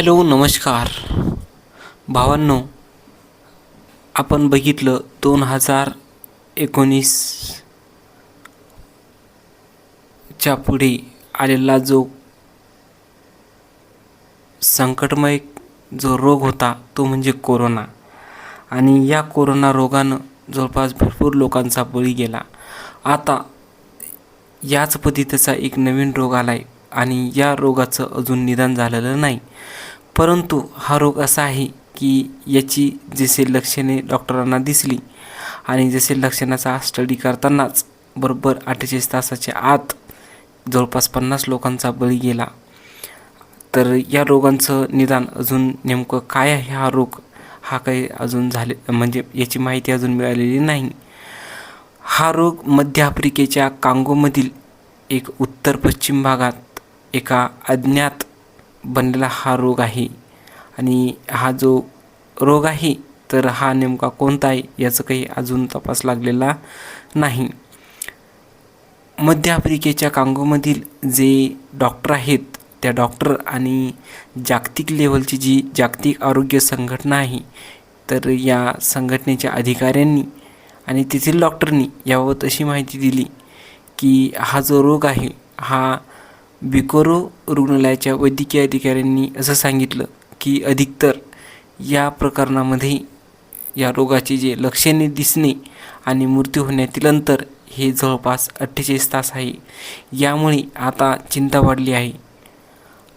Hello नमस्कार. भावांनो आपण बघितलं दोन हजार एकोणीसच्या पुढे आलेला जो संकटमय जो रोग होता तो म्हणजे कोरोना. आणि या कोरोना रोगानं जवळपास भरपूर लोकांचा बळी गेला. आता याच पद्धतीचा एक नवीन रोग आला आहे आणि या रोगाचं अजून निदान झालेलं नाही. परंतु हा रोग असा आहे की याची जसे लक्षणे डॉक्टरांना दिसली आणि जसे लक्षणाचा स्टडी करतानाच बरोबर अठ्ठेचाळीस तासाच्या आत जवळपास पन्नास लोकांचा बळी गेला. तर या रोगांचं निदान अजून नेमकं काय आहे हा रोग? हा काही अजून झाले म्हणजे याची माहिती अजून मिळालेली नाही. हा रोग मध्य आफ्रिकेच्या कांगोमधील एक उत्तर पश्चिम भागात एका अज्ञात बनलेला हा रोग आहे. आणि हा जो रोग आहे तर हा नेमका कोणता आहे याचं काही अजून तपास लागलेला नाही. मध्य आफ्रिकेच्या कांगोमधील जे डॉक्टर आहेत त्या डॉक्टर आणि जागतिक लेवलची जी जागतिक आरोग्य संघटना आहे तर या संघटनेच्या अधिकाऱ्यांनी आणि तेथील डॉक्टरनी याबाबत अशी माहिती दिली की हा जो रोग आहे हा बिकोरो रुग्णालयाच्या वैद्यकीय अधिकाऱ्यांनी असं सांगितलं की अधिकतर या प्रकरणामध्ये या रोगाचे जे लक्षणे दिसणे आणि मृत्यू होण्यातील अंतर हे जवळपास अठ्ठेचाळीस तास आहे. यामुळे आता चिंता वाढली आहे.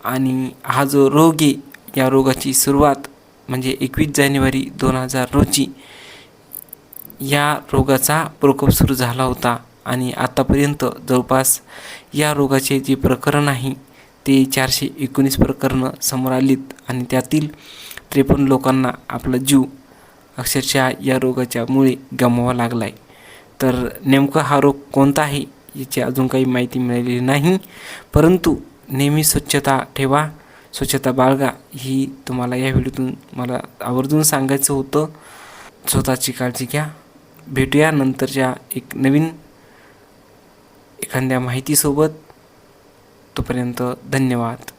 आणि हा जो रोग आहे या रोगाची सुरुवात म्हणजे एकवीस जानेवारी दोन हजार रोजी या रोगाचा प्रकोप सुरू झाला होता. आणि आतापर्यंत जवळपास या रोगाचे जे प्रकरण आहे ते चारशे एकोणीस प्रकरणं समोर आलीत आणि त्यातील त्रेपन्न लोकांना आपला जीव अक्षरशः या रोगाच्यामुळे गमवावा लागला आहे तर नेमका हा रोग कोणता आहे याची अजून काही माहिती मिळालेली नाही. परंतु नेहमी स्वच्छता ठेवा स्वच्छता बाळगा ही तुम्हाला या व्हिडिओतून मला आवर्जून सांगायचं होतं. स्वतःची काळजी घ्या. भेटूया नंतरच्या एक नवीन एखाद्या माहितीसोबत तोपर्यंत धन्यवाद.